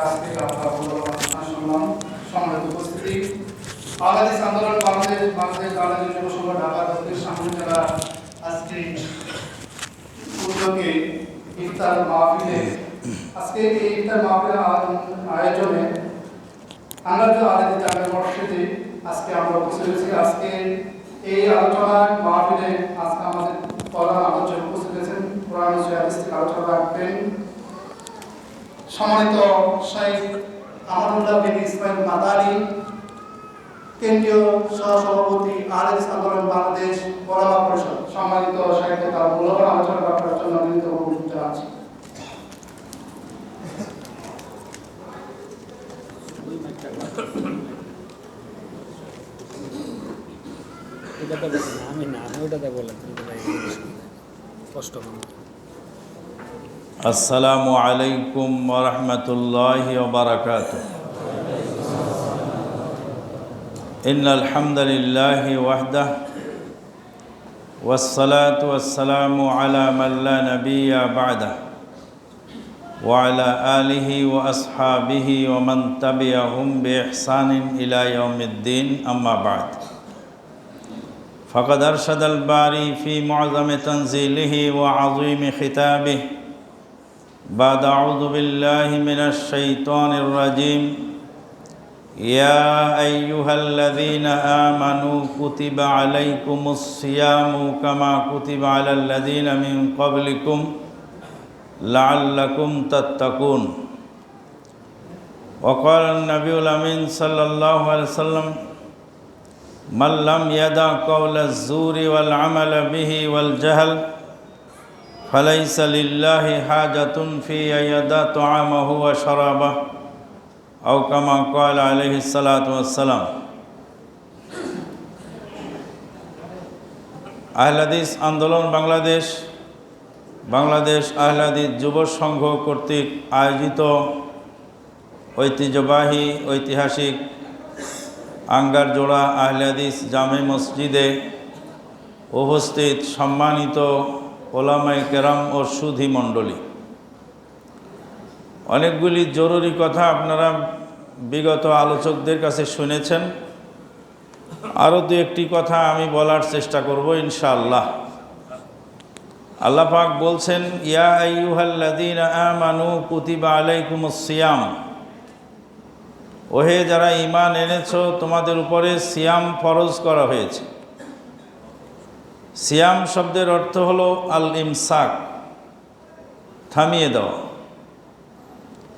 জেলা আজকে আয়োজনে আমরা যে আলাদা জায়গায় মসজিদে আজকে আমরা উপস্থিত আজকে এই আলোচনা মাহফিলে আজকে আমাদের প্রধান আলোচক উপস্থিত হয়েছেন। কোরআন আলোচনা রাখবেন। সম্মানিত শাইখ আমানুল্লাহ বিন ইসমাইল মাদারি কেন্দ্রীয় সহসভাপতি আর এস আন্দোলন বাংলাদেশ ওলামা পরিষদ। সম্মানিত সাহিত্য তার মূল্যবান আলোচনা করার জন্য বিনীত অনুরোধ জানাচ্ছি। আমি না, আমি ওটাতে বলেন কষ্ট হবে আসসালামু আলাইকুম ওরহমতুল্লাহ ওবরাকাত إن الحمد لله وحده والصلاة والسلام على من لا نبي بعده وعلى آله وأصحابه ومن تبعهم بإحسان إلى يوم الدين أما بعد فقد أرشد الباري في معظم تنزيله وعظيم خطابه بعد أعوذ بالله من الشيطان الرجيم. يا أيها الذين آمنوا كتب عليكم الصيام كما كتب على الذين من قبلكم لعلكم تتقون. وقال النبي الأمين صلى الله عليه وسلم من لم يدع قول الزور والعمل به والجهل فليس لله حاجة في أن يدع طعامه وشرابه أو كما قال عليه الصلاة والسلام আহলাদিস আন্দোলন বাংলাদেশ বাংলাদেশ আহলাদিস যুব সংঘ কর্তৃক আয়োজিত ঐতিহ্যবাহী ঐতিহাসিক আঙ্গার জোড়া আহলাদিস জামে মসজিদে উপস্থিত সম্মানিত ওলামাই কেরাম ও সুধি মণ্ডলী। অনেকগুলি জরুরি কথা আপনারা বিগত আলোচকদের কাছে শুনেছেন। আরও দু একটি কথা আমি বলার চেষ্টা করব ইনশাআল্লাহ। আল্লাহ পাক বলছেন, ইয়া আমানু কুতিবা আলাইকুমুস সিয়াম। ওহে যারা ঈমান এনেছ, তোমাদের উপরে সিয়াম ফরজ করা হয়েছে। সিয়াম শব্দের অর্থ হলো আল ইমসাক থামিয়ে দেওয়া।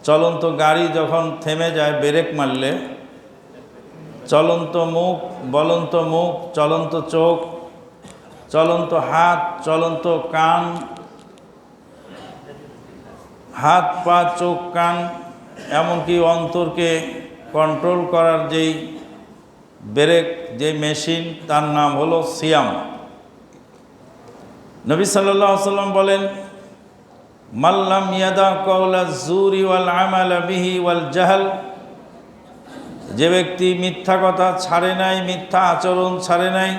চলন্ত গাড়ি যখন থেমে যায় ব্রেক মারলে, চলন্ত মুখ, বলন্ত মুখ, চলন্ত চোখ, চলন্ত হাত, চলন্ত কান, হাত, পা, চোখ, কান, এমনকি অন্তরকে কন্ট্রোল করার যেই ব্রেক যে মেশিন তার নাম হলো সিয়াম। নবী সাল্লাহ সাল্লাম বলেন মাল্লাম ইয়াদা কৌলা জুরি ওয়াল আমাল বিহি ওয়াল জাহাল, যে ব্যক্তি মিথ্যা কথা ছাড়ে নাই, মিথ্যা আচরণ ছাড়ে নাই,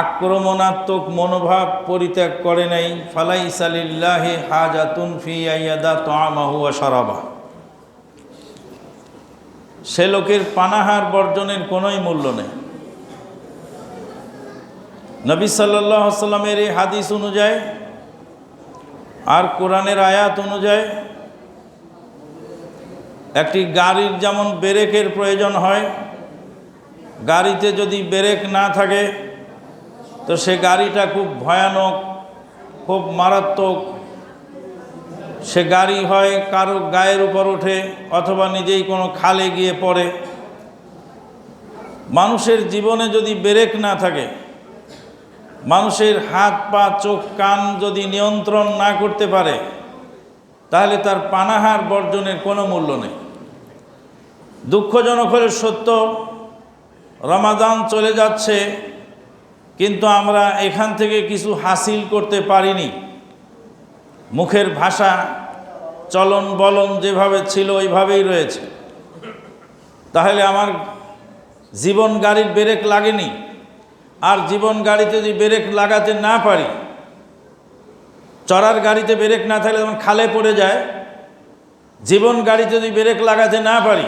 আক্রমণাত্মক মনোভাব পরিত্যাগ করে নাই ফালাই সালিল্লাহে হাজাতুন ফি আইয়াদা তোয়ামাহু সরাবা সে লোকের পানাহার বর্জনের কোনোই মূল্য নেই। নবী সাল্লাহ সাল্লামের এই হাদিস অনুযায়ী আর কোরআনের আয়াত অনুযায়ী একটি গাড়ির যেমন ব্রেকের প্রয়োজন হয়, গাড়িতে যদি ব্রেক না থাকে, তো সে গাড়িটা খুব ভয়ানক, খুব মারাত্মক। সে গাড়ি হয় কারও গায়ের উপর ওঠে অথবা নিজেই কোনো খালে গিয়ে পড়ে। মানুষের জীবনে যদি ব্রেক না থাকে মানুষের হাত, পা, চোখ, কান যদি নিয়ন্ত্রণ না করতে পারে, তাহলে তার পানাহার বর্জনের কোনো মূল্য নেই। দুঃখজনক হলে সত্য, রমাদান চলে যাচ্ছে, কিন্তু আমরা এখান থেকে কিছু হাসিল করতে পারিনি। মুখের ভাষা, চলন বলন যেভাবে ছিল ওইভাবেই রয়েছে। তাহলে আমার জীবন গাড়ির ব্রেক লাগেনি। আর জীবন গাড়িতে যদি ব্রেক লাগাতে না পারি, চড়ার গাড়িতে ব্রেক না থাকলে যেমন খালে পড়ে যায়, জীবন গাড়ি যদি ব্রেক লাগাতে না পারি,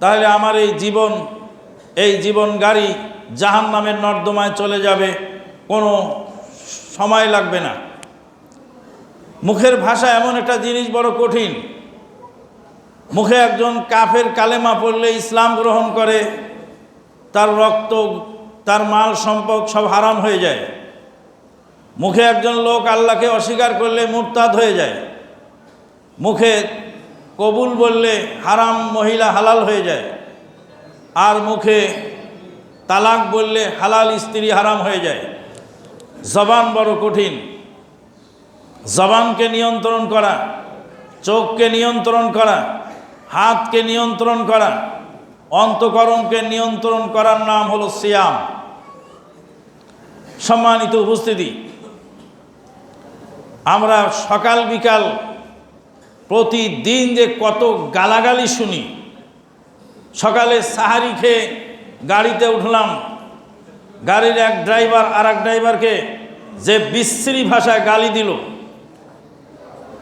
তাহলে আমার এই জীবন এই জীবন গাড়ি জাহান নামের নর্দমায় চলে যাবে, কোনো সময় লাগবে না। মুখের ভাষা এমন একটা জিনিস বড় কঠিন। মুখে একজন কাফের কালেমা পড়লে ইসলাম গ্রহণ করে, তার রক্ত তার মাল সম্পদ সব হারাম হয়ে যায়। মুখে একজন লোক আল্লাহকে অস্বীকার করলে মুরতাদ হয়ে যায়। মুখে কবুল বললে হারাম মহিলা হালাল হয়ে যায়। আর মুখে তালাক বললে হালাল স্ত্রী হারাম হয়ে যায়। জবান বড় কঠিন। জবানকে নিয়ন্ত্রণ করা, চোখকে নিয়ন্ত্রণ করা, হাতকে নিয়ন্ত্রণ করা অন্তকরণকে নিয়ন্ত্রণ করার নাম হলো সিয়াম। সম্মানিত উপস্থিতি, আমরা সকাল বিকাল প্রতিদিন যে কত গালাগালি শুনি, সকালে সাহারি খেয়ে গাড়িতে উঠলাম, গাড়ির এক ড্রাইভার আর এক ড্রাইভারকে যে বিশ্রী ভাষায় গালি দিল,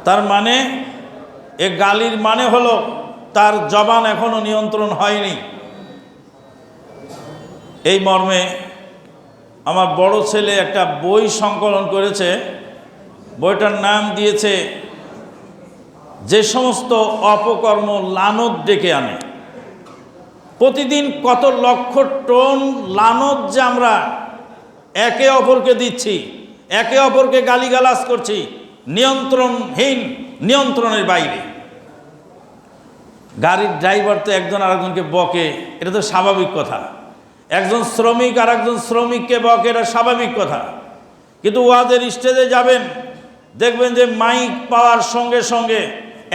তার মানে এ গালির মানে হলো তার জবান এখনও নিয়ন্ত্রণ হয়নি। এই মর্মে আমার বড় ছেলে একটা বই সংকলন করেছে। বইটার নাম দিয়েছে, যে সমস্ত অপকর্ম লানত ডেকে আনে। প্রতিদিন কত লক্ষ টন লানত যে আমরা একে অপরকে দিচ্ছি, একে অপরকে গালিগালাজ করছি, নিয়ন্ত্রণহীন, নিয়ন্ত্রণের বাইরে। গাড়ির ড্রাইভার তো একজন আরেকজনকে বকে, এটা তো স্বাভাবিক কথা। একজন শ্রমিক আর একজন শ্রমিককে বকে, এটা স্বাভাবিক কথা। কিন্তু ওয়াদের স্টেজে যাবেন, দেখবেন যে মাইক পাওয়ার সঙ্গে সঙ্গে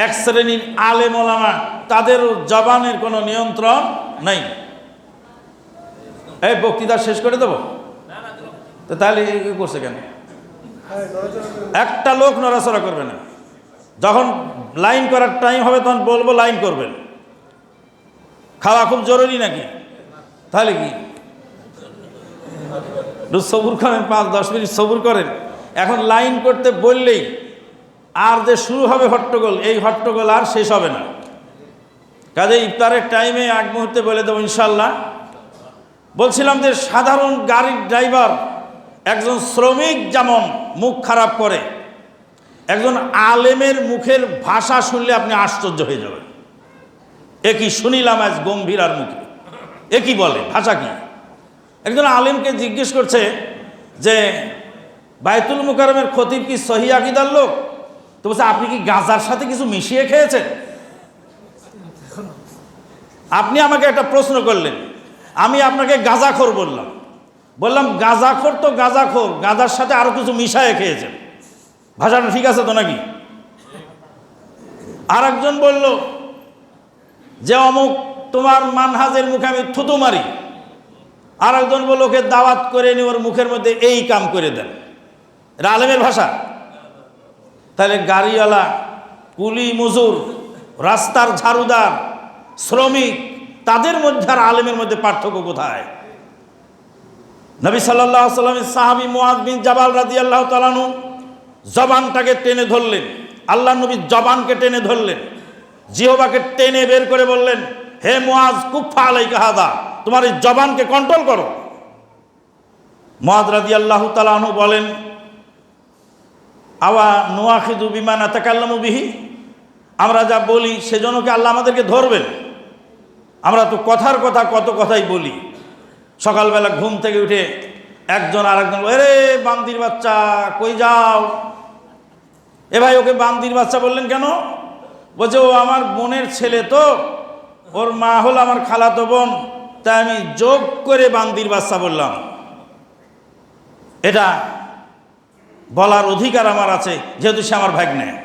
এক শ্রেণির আলে মোলামা তাদের জবানের কোনো নিয়ন্ত্রণ নাই। এই বক্তৃতা শেষ করে দেবো? তো তাহলে করছে কেন? একটা লোক নড়াচড়া করবে না। যখন লাইন করার টাইম হবে, তখন বলব লাইন করবেন। খাওয়া খুব জরুরি নাকি? তাহলে কি? সবুর করেন, পাঁচ দশ মিনিট সবুর করেন। এখন লাইন করতে বললেই আর যে শুরু হবে হট্টগোল, এই হট্টগোল আর শেষ হবে না। কাজে ইফতারের টাইমে এক মুহূর্তে বলে দেবো ইনশাল্লাহ বলছিলাম যে সাধারণ গাড়ির ড্রাইভার একজন শ্রমিক যেমন মুখ খারাপ করে একজন আলেমের মুখের ভাষা শুনলে আপনি আশ্চর্য হয়ে যাবেন। এ কি শুনিলাম আজ গম্ভীর আর মুখে? এ কি বলে? ভাষা কি? একজন আলেমকে জিজ্ঞেস করছে যে, বায়তুল মুকারমের খতিব কি সহি আকিদার লোক? তো বলছে, আপনি কি গাঁজার সাথে কিছু মিশিয়ে খেয়েছেন? আপনি আমাকে একটা প্রশ্ন করলেন। আমি আপনাকে গাঁজাখোর বললাম। বললাম, গাঁজাখোর তো গাঁজাখোর, গাঁজার সাথে আরও কিছু মিশায়ে খেয়েছেন। ভাষাটা ঠিক আছে তো নাকি? আর একজন বলল, যে অমুক তোমার মানহাজের মুখে আমি থুতু মারি। আর একজন বলল, ওকে দাওয়াত করে নিয়ে ওর মুখের মধ্যে এই কাম করে দেন। এটা আলেমের ভাষা। তাহলে গাড়িওয়ালা, কুলি মজুর, রাস্তার ঝাড়ুদার, শ্রমিক, তাদের মধ্যে আর আলেমের মধ্যে পার্থক্য কোথায়? নবী সাল্লাহ সাল্লামের সাহাবি মোয়াজ বিন জাবাল রাজি আল্লাহ তালানু জবানটাকে টেনে ধরলেন। আল্লাহ নবী জবানকে টেনে ধরলেন। জিহবাকে টেনে বের করে বললেন, হে মোয়াজ কুফা আলাই কাহাদা তোমার এই জবানকে কন্ট্রোল করো। মোয়াজ রাজি আল্লাহ তালানু বলেন, আওয়া নোয়াখিদু বিমান আতাকাল্লামু বিহি? আমরা যা বলি সেজন্য কি আল্লাহ আমাদেরকে ধরবেন? আমরা তো কথার কথা কত কথাই বলি। সকালবেলা ঘুম থেকে উঠে একজন আর একজন এরে, বান্দির বাচ্চা, কই যাও? এ ভাই, ওকে বান্দির বাচ্চা বললেন কেন? বলছে, ও আমার বোনের ছেলে তো, ওর মা হল আমার খালাতো বোন, তাই আমি যোগ করে বান্দির বাচ্চা বললাম। এটা বলার অধিকার আমার আছে, যেহেতু সে আমার ভাগ্নে।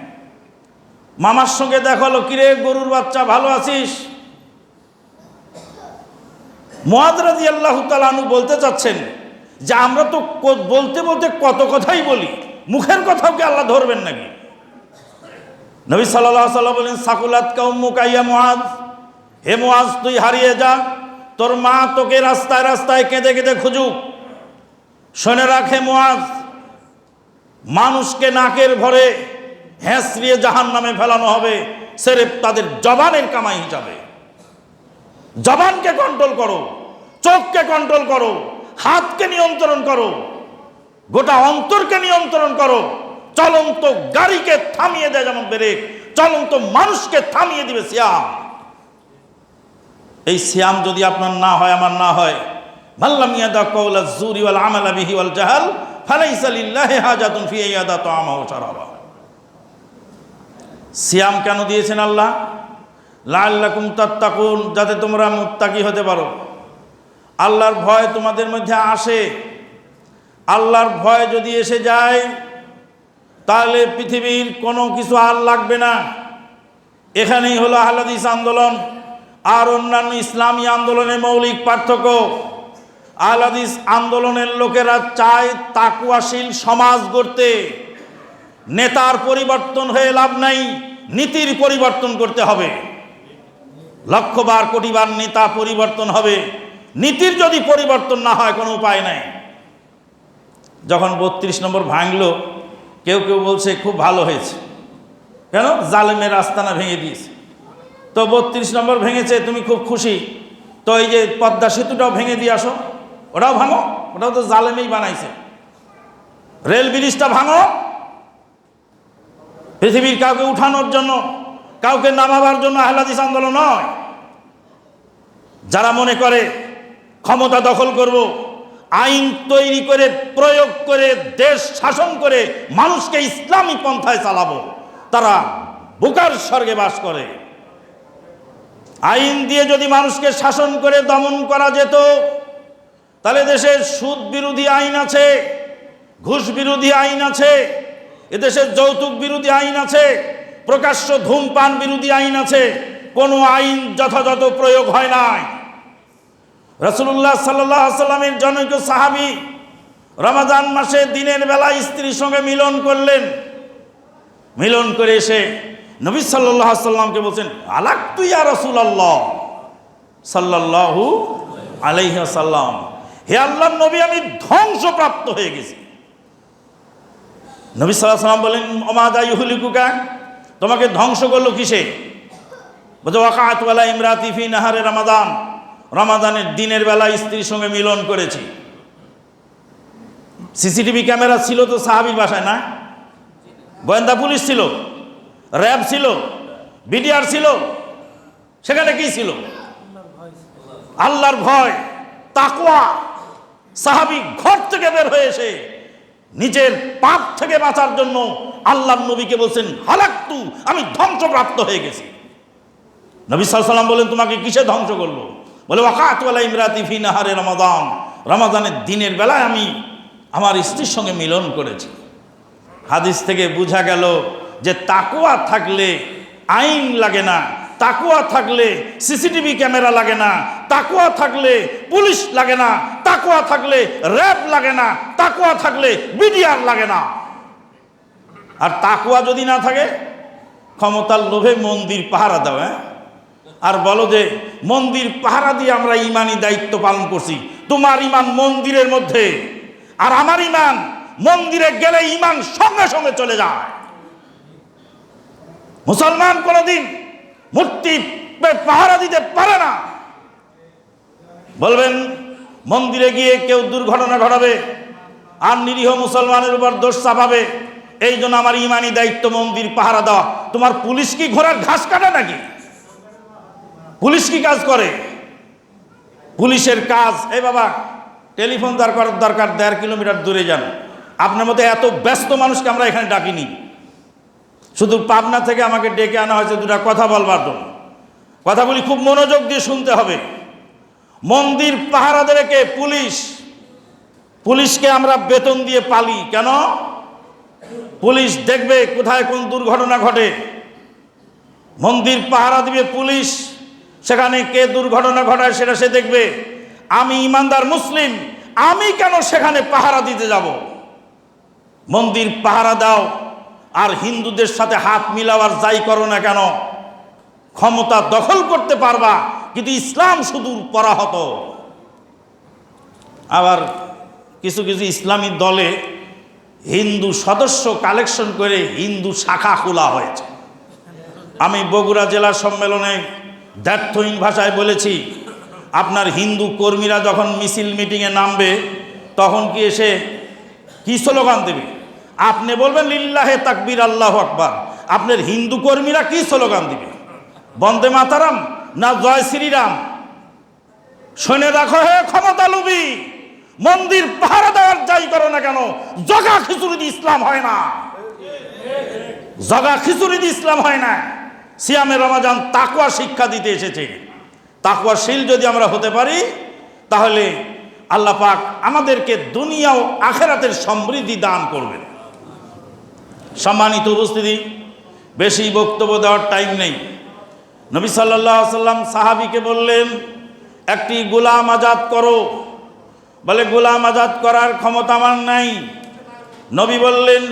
মামার সঙ্গে দেখাল কিরে, গরুর বাচ্চা, ভালো আছিস? মহাদরাজি আল্লাহ তালু বলতে চাচ্ছেন যে আমরা তো বলতে বলতে কত কথাই বলি। মুখের কথাও কি আল্লাহ ধরবেন নাকি? নবী সাল্লাহ সাল্লাহ বলেন, সাকুলাত কাউমুকাইয়া মহাজ হে মহাজ তুই হারিয়ে যা। তোর মা তোকে রাস্তায় রাস্তায় কেঁদে কেঁদে খুঁজুক। শোনে রাখে মহাজ মানুষকে নাকের ভরে হ্যাঁসড়িয়ে জাহান নামে ফেলানো হবে। সেরেফ তাদের জবানের কামাই হিসাবে জবানকে কন্ট্রোল করো, চোখকে কন্ট্রোল করো। হাতকে নিয়ন্ত্রণ করো, গোটা অন্তরকে নিয়ন্ত্রণ করো, চলন্ত গাড়িকে থামিয়ে দেয় যেমন ব্রেক, চলন্ত মানুষকে থামিয়ে দিবে শ্যাম এই শ্যাম যদি আপনার না হয়, আমার না হয়। মাল্লাম ইয়াদা কওলা জুরি ওয়াল আমালা বিহি ওয়াল জাহাল, ফালাইসা লিল্লাহি হাজাতুন ফি ইয়াদা তাআমা ওয়া শারাবা। সিয়াম কেন দিয়েছেন আল্লাহ? লাআল্লাকুম তাত্তাকুন, যাতে তোমরা মুত্তাকি হতে পারো। আল্লাহর ভয় তোমাদের মধ্যে আসে। আল্লাহর ভয় যদি এসে যায়, তাহলে পৃথিবীর কোনো কিছু আর লাগবে না। এখানেই হলো আহলাদিস আন্দোলন আর অন্যান্য ইসলামী আন্দোলনের মৌলিক পার্থক্য। আহলাদিস আন্দোলনের লোকেরা চায় তাকুয়াশীল সমাজ গড়তে। নেতার পরিবর্তন হয়ে লাভ নাই, নীতির পরিবর্তন করতে হবে। লক্ষবার কোটিবার নেতা পরিবর্তন হবে। নীতির যদি পরিবর্তন না হয়, কোনো উপায় নাই। যখন বত্রিশ নম্বর ভাঙলো, কেউ কেউ বলছে, খুব ভালো হয়েছে। কেন? জালেমের আস্তানা ভেঙে দিয়েছে। তো বত্রিশ নম্বর ভেঙেছে, তুমি খুব খুশি। তো এই যে পদ্মা সেতুটাও ভেঙে দিয়ে আসো। ওটাও ভাঙো, ওটাও তো জালেমেই বানাইছে। রেল ব্রিজটা ভাঙো। পৃথিবীর কাউকে উঠানোর জন্য, কাউকে নামাবার জন্য আহলাদিস আন্দোলন নয়। যারা মনে করে ক্ষমতা দখল করব। আইন তৈরি করে, প্রয়োগ করে, দেশ শাসন করে মানুষকে ইসলামী পন্থায় চালাবো। তারা বুকার স্বর্গে বাস করে। আইন দিয়ে যদি মানুষকে শাসন করে দমন করা যেত, তাহলে দেশে সুদ বিরোধী আইন আছে ঘুষ বিরোধী আইন আছে এদেশের যৌতুক বিরোধী আইন আছে, প্রকাশ্য ধূমপান বিরোধী আইন আছে। কোনো আইন যথাযথ প্রয়োগ হয় নাই। রসুল্লাহ সাল্লাহ সাল্লামের জনৈক সাহাবি রমাজান মাসে দিনের বেলা স্ত্রীর সঙ্গে মিলন করলেন। মিলন করে এসে নবী সাল্লাহ সাল্লামকে বলছেন আলাক আর রসুল আল্লাহ সাল্লাহু আলাইসাল্লাম হে আল্লাহ নবী, আমি ধ্বংসপ্রাপ্ত হয়ে গেছি। নবী সাল্লাহ সাল্লাম বলেন অমাদা ইহুলিকুকা তোমাকে ধ্বংস করল কিসে? বলছে ওয়াকাতওয়ালা ইমরাতি ফি নাহারে রমাদান। রমাদানের দিনের বেলা স্ত্রীর সঙ্গে মিলন করেছি। সিসিটিভি ক্যামেরা ছিল তো সাহাবির বাসায়, না? গোয়েন্দা পুলিশ ছিল, র্যাব ছিল, বিডিআর ছিল, সেখানে কি ছিল? আল্লাহর ভয় তাকুয়া সাহাবি ঘর থেকে বের হয়ে এসে নিজের পাপ থেকে বাঁচার জন্য আল্লাহ নবীকে বলছেন, হালাক্তু, আমি ধ্বংসপ্রাপ্ত হয়ে গেছি। নবী সাল্লাম বলেন, তোমাকে কিসে ধ্বংস করল বলে ওয়াকাতওয়ালা ইমরাতি ফি নাহারে রমাদান। রমাদানের দিনের বেলায় আমি আমার স্ত্রীর সঙ্গে মিলন করেছি। হাদিস থেকে বোঝা গেল যে তাকুয়া থাকলে আইন লাগে না তাকুয়া থাকলে সিসিটিভি ক্যামেরা লাগে না তাকুয়া থাকলে পুলিশ লাগে না তাকুয়া থাকলে র্যাব লাগে না তাকুয়া থাকলে বিডিআর লাগে না। আর তাকুয়া যদি না থাকে, ক্ষমতার লোভে মন্দির পাহারা দাও হ্যাঁ? আর বলো যে, মন্দির পাহারা দিয়ে আমরা ইমানই দায়িত্ব পালন করছি। তোমার ইমান মন্দিরের মধ্যে, আর আমার ইমান মন্দিরে গেলে ইমান সঙ্গে সঙ্গে চলে যায়। মুসলমান কোনোদিন মূর্তি পাহারা দিতে পারে না। বলবেন, মন্দিরে গিয়ে কেউ দুর্ঘটনা ঘটাবে, আর নিরীহ মুসলমানের উপর দোষ চাপাবে, এই জন্য আমার ইমানি দায়িত্ব মন্দির পাহারা দেওয়া। তোমার পুলিশ কি ঘোড়ার ঘাস কাটে নাকি? পুলিশ কি কাজ করে? পুলিশের কাজ এই বাবা, টেলিফোন দরকার দরকার, দেড় কিলোমিটার দূরে যান। আপনার মতো এত ব্যস্ত মানুষকে আমরা এখানে ডাকিনি। শুধু পাবনা থেকে আমাকে ডেকে আনা হয়েছে, দুটা কথা বলবার জন্য। কথাগুলি খুব মনোযোগ দিয়ে শুনতে হবে। মন্দির পাহারা দেবে কে? পুলিশ। পুলিশকে আমরা বেতন দিয়ে পালি। কেন? পুলিশ দেখবে কোথায় কোন দুর্ঘটনা ঘটে। মন্দির পাহারা দিবে পুলিশ। সেখানে কে দুর্ঘটনা ঘটায় সেটা সে দেখবে। আমি ইমানদার মুসলিম, আমি কেন সেখানে পাহারা দিতে যাব? মন্দির পাহারা দাও, আর হিন্দুদের সাথে হাত মিলাবার যাই করো না কেন? ক্ষমতা দখল করতে পারবা, কিন্তু ইসলাম শুধু পরাহত। আবার কিছু কিছু ইসলামী দলে হিন্দু সদস্য কালেকশন করে হিন্দু শাখা খোলা হয়েছে। আমি বগুড়া জেলা সম্মেলনে দ্ব্যর্থহীন ভাষায় বলেছি, আপনার হিন্দু কর্মীরা যখন মিছিল মিটিংয়ে নামবে, তখন কি এসে কি স্লোগান দেবে? আপনি বলবেন, লিল্লাহে তাকবির, আল্লাহ আকবার। আপনার হিন্দু কর্মীরা কি স্লোগান দিবে? বন্দে মাতারাম না জয় শ্রীরাম? শুনে রাখো হে ক্ষমতা লুবি মন্দির পাহারা দেওয়ার যাই করো না কেন, জগা খিচুড়ি ইসলাম হয় না। জগা খিচুড়ি ইসলাম হয় না। সিয়ামে রমাজান তাকুয়া শিক্ষা দিতে এসেছে। তাকুয়াশীল যদি আমরা হতে পারি, তাহলে আল্লাহ পাক আমাদেরকে দুনিয়া ও আখেরাতের সমৃদ্ধি দান করবেন। সম্মানিত উপস্থিতি, বেশি বক্তব্য দেওয়ার টাইম নেই। নবী সাল্লাহ সাল্লাম সাহাবিকে বললেন, একটি গোলাম আজাদ করো। বলে, গোলাম আজাদ করার ক্ষমতা আমার নাই। নবী বললেন,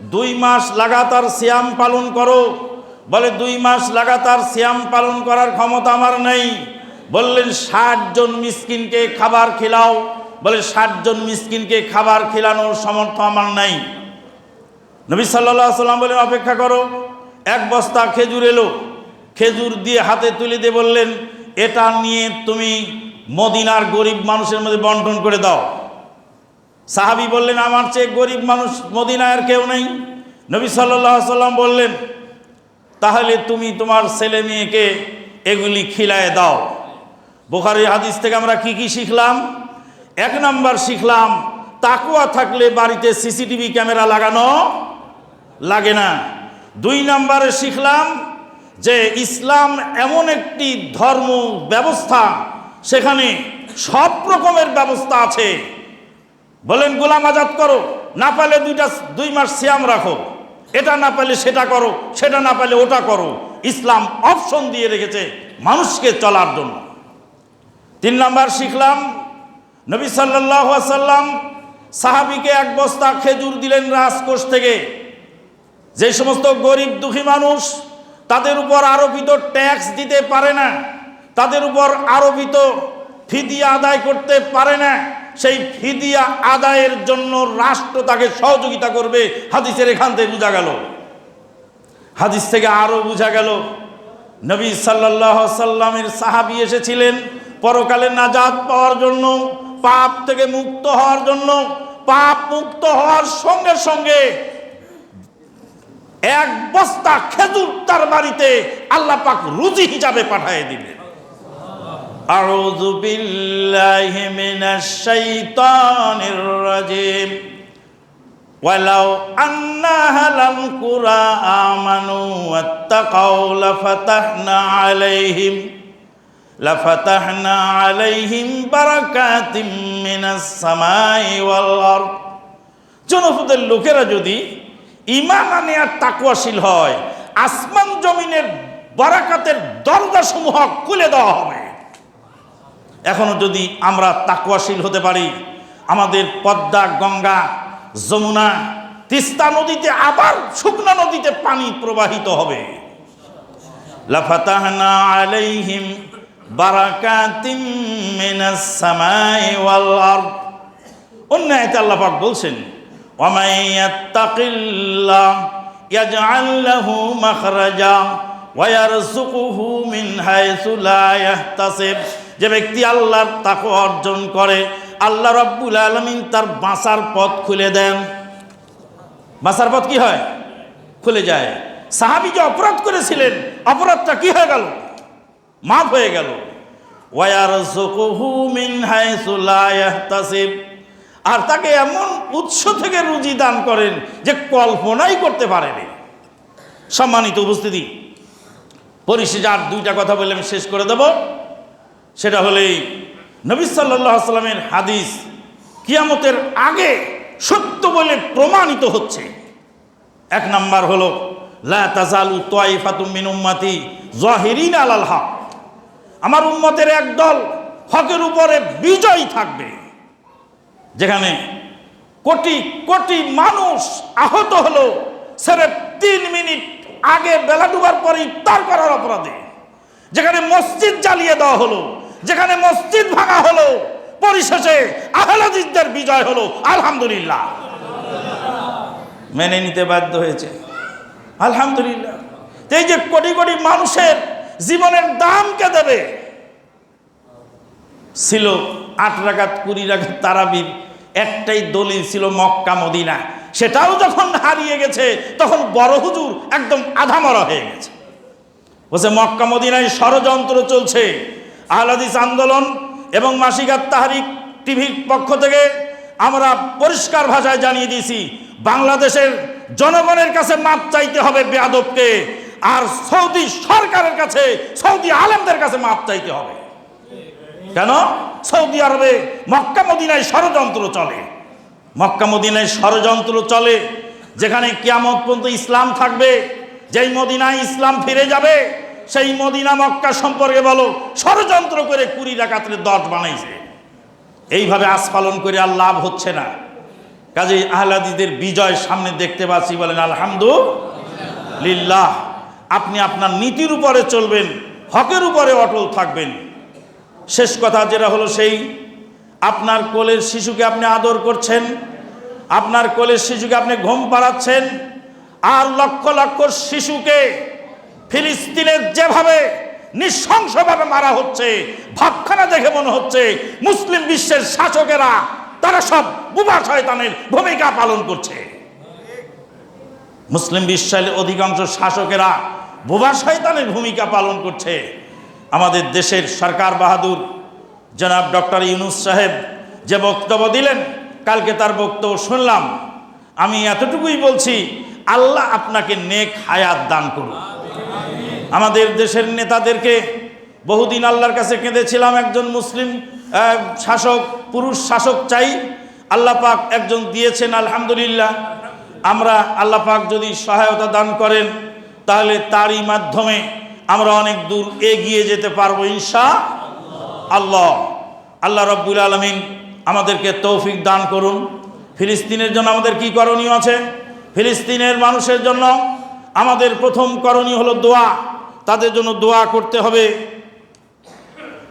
দুই মাস লাগাতার শ্যাম পালন করো। বলে, দুই মাস লাগাতার শ্যাম পালন করার ক্ষমতা আমার নেই। বললেন, ষাট জন মিসকিনকে খাবার খেলাও। বলে, ষাট জন মিসকিনকে খাবার খেলানোর সমর্থ আমার নাই। নবী সাল্লাহ সাল্লাম বলেন অপেক্ষা করো, এক বস্তা খেজুর এলো। খেজুর দিয়ে হাতে তুলে দিয়ে বললেন, এটা নিয়ে তুমি মদিনার গরিব মানুষের মধ্যে বন্টন করে দাও। সাহাবি বললেন, আমার চেয়ে গরিব মানুষ মদিনায় কেউ নেই? নবী সাল্লাহ সাল্লাম বললেন তাহলে তুমি তোমার ছেলে মেয়েকে এগুলি খিলায় দাও। বোখারি হাদিস থেকে আমরা কি কি শিখলাম? এক নাম্বার শিখলাম তাকুয়া থাকলে বাড়িতে সিসিটিভি ক্যামেরা লাগানো লাগে না। দুই নাম্বারে শিখলাম যে ইসলাম এমন একটি ধর্ম ব্যবস্থা, সেখানে সব রকমের ব্যবস্থা আছে। বলেন, গোলাম আজাদ করো, না পারলে দুইটা, দুই মাস সিয়াম রাখো। এটা না পারলে সেটা করো, সেটা না পারলে ওটা করো। ইসলাম অপশন দিয়ে রেখেছে মানুষকে চলার জন্য। তিন নাম্বার শিখলাম, নবী সাল্লাহ সাল্লাম সাহাবিকে এক বস্তা খেজুর দিলেন রাজকোষ থেকে। যে সমস্ত গরিব দুঃখী মানুষ তাদের উপর আরোপিত ট্যাক্স দিতে পারে না, তাদের উপর আরোপিত ফিদিয়া আদায় করতে পারে না সেই ফিদিয়া আদায়ের জন্য রাষ্ট্র তাকে সহযোগিতা করবে। হাদিসের এখান থেকে বোঝা গেল। হাদিস থেকে আরও বোঝা গেল। নবী সাল্লাহ সাল্লামের সাহাবি এসেছিলেন পরকালে নাজাদ পাওয়ার জন্য, পাপ থেকে মুক্ত হওয়ার জন্য। পাপ মুক্ত হওয়ার সঙ্গে সঙ্গে এক বস্তা খেজুর তার বাড়িতে আল্লাহ পাক রুজি হিসাবে পাঠিয়ে দিবে أعوذ بالله من الشيطان الرجيم ولو أن أهل القرى آمنوا واتقوا لفتحنا عليهم لفتحنا عليهم بركات من السماء والأرض জনপদের লোকেরা যদি ইমান আনে আর তাকুয়াশীল হয় আসমান জমিনের বারাকাতের দরজাসমূহ খুলে দেওয়া হবে এখনও যদি আমরা তাকুয়াশীল হতে পারি, আমাদের পদ্মা, গঙ্গা, যমুনা, তিস্তা নদীতে আবার শুকনা নদীতে পানি প্রবাহিত হবে। লাফাতাহনা আলাইহিম বলছেন, ওয়ামাই ইয়াত্তাকিল্লাহ মিন যে ব্যক্তি আল্লাহর তাকে অর্জন করে, আল্লাহ রাব্বুল আলমিন তার বাঁচার পথ খুলে দেন। বাঁচার পথ কি হয়? খুলে যায়। সাহাবী যে অপরাধ করেছিলেন, অপরাধটা কি হয়ে গেল? মাফ হয়ে গেল। আর তাকে এমন উৎস থেকে রুজি দান করেন যে কল্পনাই করতে পারেনি। সম্মানিত উপস্থিতি, পরিশেষে আর দুইটা কথা বলে আমি শেষ করে দেব। সেটা হলেই নবী সাল্লামের হাদিস কিয়ামতের আগে সত্য বলে প্রমাণিত হচ্ছে। এক নাম্বার হলো জাহিরিন আমার উম্মতের এক দল হকের উপরে বিজয় থাকবে, যেখানে কোটি কোটি মানুষ আহত হলো সেরে তিন মিনিট আগে বেলা ডুবার পরে ইফতার করার অপরাধে, যেখানে মসজিদ জ্বালিয়ে দেওয়া হলো। যেখানে মসজিদ ভাঙা হলো, পরিশেষে আহলাদিসদের বিজয় হলো, আলহামদুলিল্লাহ। মেনে নিতে বাধ্য হয়েছে। আলহামদুলিল্লাহ। এই যে কোটি কোটি মানুষের জীবনের দাম কে দেবে? ছিল আট রাখাত কুড়ি রাখাত তারাবির, একটাই দলিল ছিল মক্কা, মদিনা। সেটাও যখন হারিয়ে গেছে, তখন বড় হুজুর একদম আধামরা হয়ে গেছে। বলছে মক্কা, মদিনায় ষড়যন্ত্র চলছে। আহলাদিস আন্দোলন এবং মাসিকাত তাহারিক টিভির পক্ষ থেকে আমরা পরিষ্কার ভাষায় জানিয়ে দিয়েছি, বাংলাদেশের জনগণের কাছে মাপ চাইতে হবে বেয়াদবকে আর সৌদি সরকারের কাছে, সৌদি আলেমদের কাছে মাপ চাইতে হবে। কেন? সৌদি আরবে মক্কা মদিনায় ষড়যন্ত্র চলে। মক্কা মদিনায় ষড়যন্ত্র চলে, যেখানে কিয়ামত পর্যন্ত ইসলাম থাকবে, যেই মদিনায় ইসলাম ফিরে যাবে সেই মদিনা মক্কা সম্পর্কে বলো, ষড়যন্ত্র করে কুড়ি ডাকাতের দশ বানাইছে। এইভাবে আস্ফালন করে আর লাভ হচ্ছে না। কাজেই আহলাদিদের বিজয় সামনে দেখতে পাচ্ছি, বলেন, আলহামদুলিল্লাহ, আপনি আপনার নীতির উপরে চলবেন, হকের উপরে অটল থাকবেন। শেষ কথা যেটা হলো সেই, আপনার কোলের শিশুকে আপনি আদর করছেন, আপনার কোলের শিশুকে আপনি ঘুম পাড়াচ্ছেন, আর লক্ষ লক্ষ শিশুকে ফিলিস্তিনের যেভাবে নৃশংসভাবে মারা হচ্ছে, ভাবখানা দেখে মনে হচ্ছে, মুসলিম বিশ্বের শাসকেরা, তারা সব বুবা শয়তানের ভূমিকা পালন করছে। মুসলিম বিশ্বের অধিকাংশ শাসকেরা বোবা শয়তানের ভূমিকা পালন করছে। আমাদের দেশের সরকার বাহাদুর, জনাব ডক্টর ইউনুস সাহেব যে বক্তব্য দিলেন, কালকে তার বক্তব্য শুনলাম। আমি এতটুকুই বলছি, আল্লাহ আপনাকে নেক হায়াত দান করুন আমাদের দেশের নেতাদেরকে বহুদিন আল্লাহর কাছে কেঁদেছিলাম, একজন মুসলিম শাসক, পুরুষ শাসক চাই, আল্লাহ পাক একজন দিয়েছেন, আলহামদুলিল্লাহ। আমরা আল্লাহ পাক যদি সহায়তা দান করেন, তাহলে তারই মাধ্যমে আমরা অনেক দূর এগিয়ে যেতে পারব ইনশা আল্লাহ আল্লাহ রব্বুল আলমিন আমাদেরকে তৌফিক দান করুন। ফিলিস্তিনের জন্য আমাদের কি করণীয় আছে? ফিলিস্তিনের মানুষের জন্য আমাদের প্রথম করণীয় হলো দোয়া। তাদের জন্য দোয়া করতে হবে।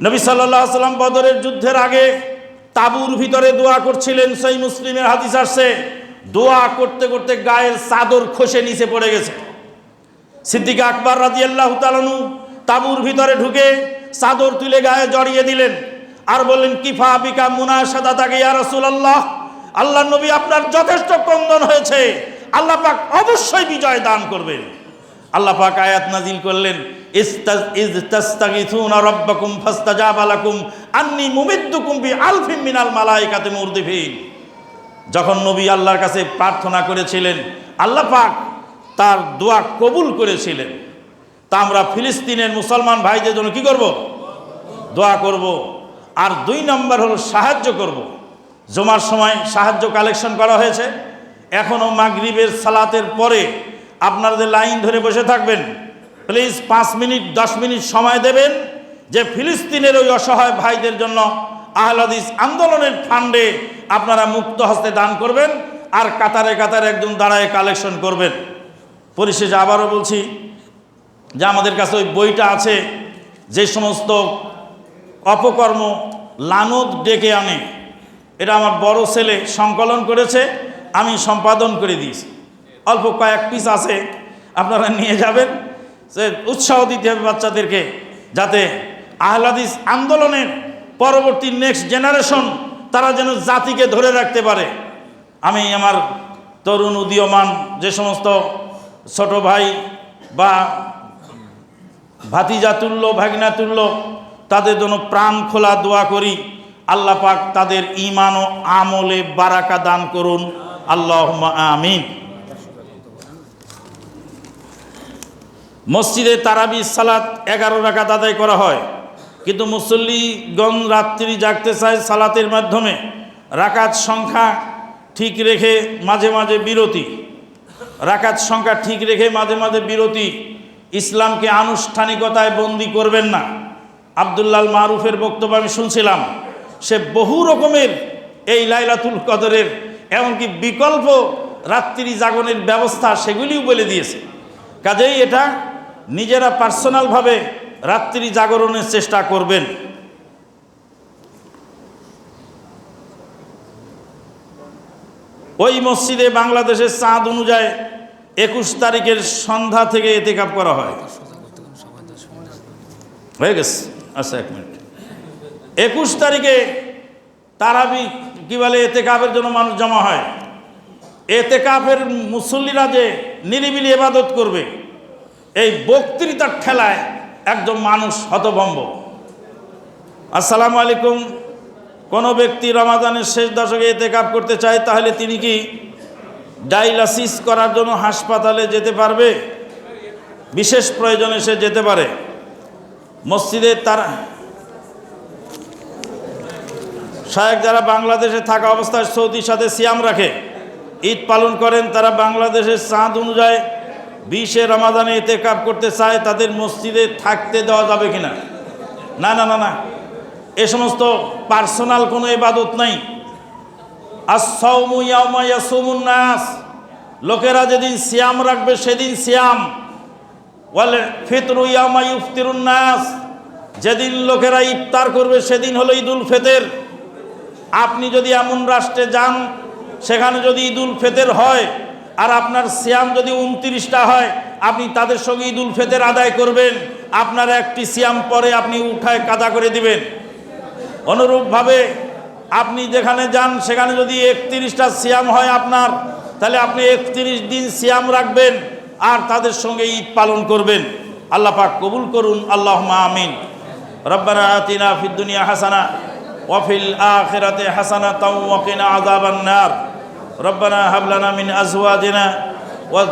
নবী সাল্লাহ সাল্লাম বদরের যুদ্ধের আগে তাবুর ভিতরে দোয়া করছিলেন সেই মুসলিমের হাদিস আসছে, দোয়া করতে করতে গায়ের চাদর খসে নিচে পড়ে গেছে। সিদ্দিক আকবর রাজি আল্লাহ তালানু তাবুর ভিতরে ঢুকে চাদর তুলে গায়ে জড়িয়ে দিলেন আর বললেন, কিফা বিকা মুনা সাদা তাকে ইয়া রাসূলুল্লাহ? আল্লাহ নবী আপনার যথেষ্ট ক্রন্দন হয়েছে, আল্লাহ পাক অবশ্যই বিজয় দান করবেন। আল্লাহ পাক আয়াত নাজিল করলেন যখন নবী আল্লাহর কাছে প্রার্থনা করেছিলেন, আল্লাহ পাক তার দোয়া কবুল করেছিলেন। তা আমরা ফিলিস্তিনের মুসলমান ভাইদের জন্য কি করব? দোয়া করব। আর দুই নম্বর হলো সাহায্য করব। জমার সময় সাহায্য কালেকশন করা হয়েছে। এখনও মাগরিবের সালাতের পরে আপনাদের লাইন ধরে বসে থাকবেন প্লিজ পাঁচ মিনিট, দশ মিনিট সময় দেবেন যে ফিলিস্তিনের ওই অসহায় ভাইদের জন্য আহলাদিস আন্দোলনের ফান্ডে আপনারা মুক্ত হস্তে দান করবেন আর কাতারে কাতারে একজন দাঁড়ায় কালেকশন করবেন। পরিশেষে আবারও বলছি যে আমাদের কাছে ওই বইটা আছে, যে সমস্ত অপকর্ম লানত ডেকে আনে। এটা আমার বড় ছেলে সংকলন করেছে, আমি সম্পাদন করে দিয়েছি। অল্প কয়েক পিস আছে, আপনারা নিয়ে যাবেন। সে উৎসাহ দিতে হবে বাচ্চাদেরকে যাতে আহলাদিস আন্দোলনের পরবর্তী নেক্সট জেনারেশন তারা যেন জাতিকে ধরে রাখতে পারে। আমি আমার তরুণ উদীয়মান যে সমস্ত ছোট ভাই বা ভাতিজাতুল্য ভাগিনাতুল্য তাদের জন্য প্রাণ খোলা দোয়া করি। আল্লাহ পাক তাদের ইমান ও আমলে বারাকা দান করুন। আল্লাহ আমিন। মসজিদে তারাবি সালাত এগারো রাকাত আদায় করা হয়। কিন্তু মুসল্লিগণ রাত্রি জাগতে চায় সালাতের মাধ্যমে। রাকাত সংখ্যা ঠিক রেখে মাঝে মাঝে বিরতি। রাকাত সংখ্যা ঠিক রেখে মাঝে মাঝে বিরতি। ইসলামকে আনুষ্ঠানিকতায় বন্দি করবেন না। আবদুল্লাল মারুফের বক্তব্য আমি শুনছিলাম। সে বহু রকমের এই লাইলাতুল কদরের, এমনকি বিকল্প রাত্রি জাগনের ব্যবস্থা সেগুলিও বলে দিয়েছে। কাজেই এটা নিজেরা পার্সোনালভাবে রাত্রি জাগরণের চেষ্টা করবেন। ওই মসজিদে বাংলাদেশের চাঁদ অনুযায়ী একুশ তারিখের সন্ধ্যা থেকে এতে এতেকাপ করা হয়। হয়ে গেছে। আচ্ছা এক মিনিট। একুশ তারিখে তারাবি কি বলে এতে এতেকাপের জন্য মানুষ জমা হয়। এতে এতেকাপের মুসল্লিরা যে নিরিবিলি এবাদত করবে এই বক্তৃতার ঠেলায় একজন মানুষ হতভম্ব। আসসালামু আলাইকুম। কোনো ব্যক্তি রমাদানের শেষ দশকে এতে কাপ করতে চায়, তাহলে তিনি কি ডায়ালাসিস করার জন্য হাসপাতালে যেতে পারবে? বিশেষ প্রয়োজনে সে যেতে পারে। মসজিদে তারা শায়েক যারা বাংলাদেশে থাকা অবস্থায় সৌদির সাথে সিয়াম রাখে, ঈদ পালন করেন, তারা বাংলাদেশের চাঁদ অনুযায়ী বিশে রমাদানে এতে কাপ করতে চায়, তাদের মসজিদে থাকতে দেওয়া যাবে কিনা? না না না না। এ সমস্ত পার্সোনাল কোনো ইবাদত নাই। নাস। লোকেরা যেদিন সিয়াম রাখবে, সেদিন সিয়াম। ওয়ালে ফিতরু ইফতিরুন নাস। যেদিন লোকেরা ইফতার করবে, সেদিন হলো ঈদুল ফেতের। আপনি যদি এমন রাষ্ট্রে যান, সেখানে যদি ঈদুল ফেতের হয় আর আপনার সিয়াম যদি উনত্রিশটা হয়, আপনি তাদের সঙ্গে ঈদ উল ফেতের আদায় করবেন। আপনার একটি সিয়াম পরে আপনি উঠায় কাদা করে দিবেন। অনুরূপভাবে আপনি যেখানে যান, সেখানে যদি একত্রিশটা সিয়াম হয় আপনার, তাহলে আপনি একত্রিশ দিন সিয়াম রাখবেন আর তাদের সঙ্গে ঈদ পালন করবেন। আল্লাহ পাক কবুল করুন আল্লাহ আমিন। রব্বানা আতিনা ফিদ দুনিয়া হাসানা ওয়াফিল আখিরাতে হাসানা তাও ওয়াকিনা আযাবান নার। রব্বানা হাবলানা মিন আজওয়াজিনা ওয়া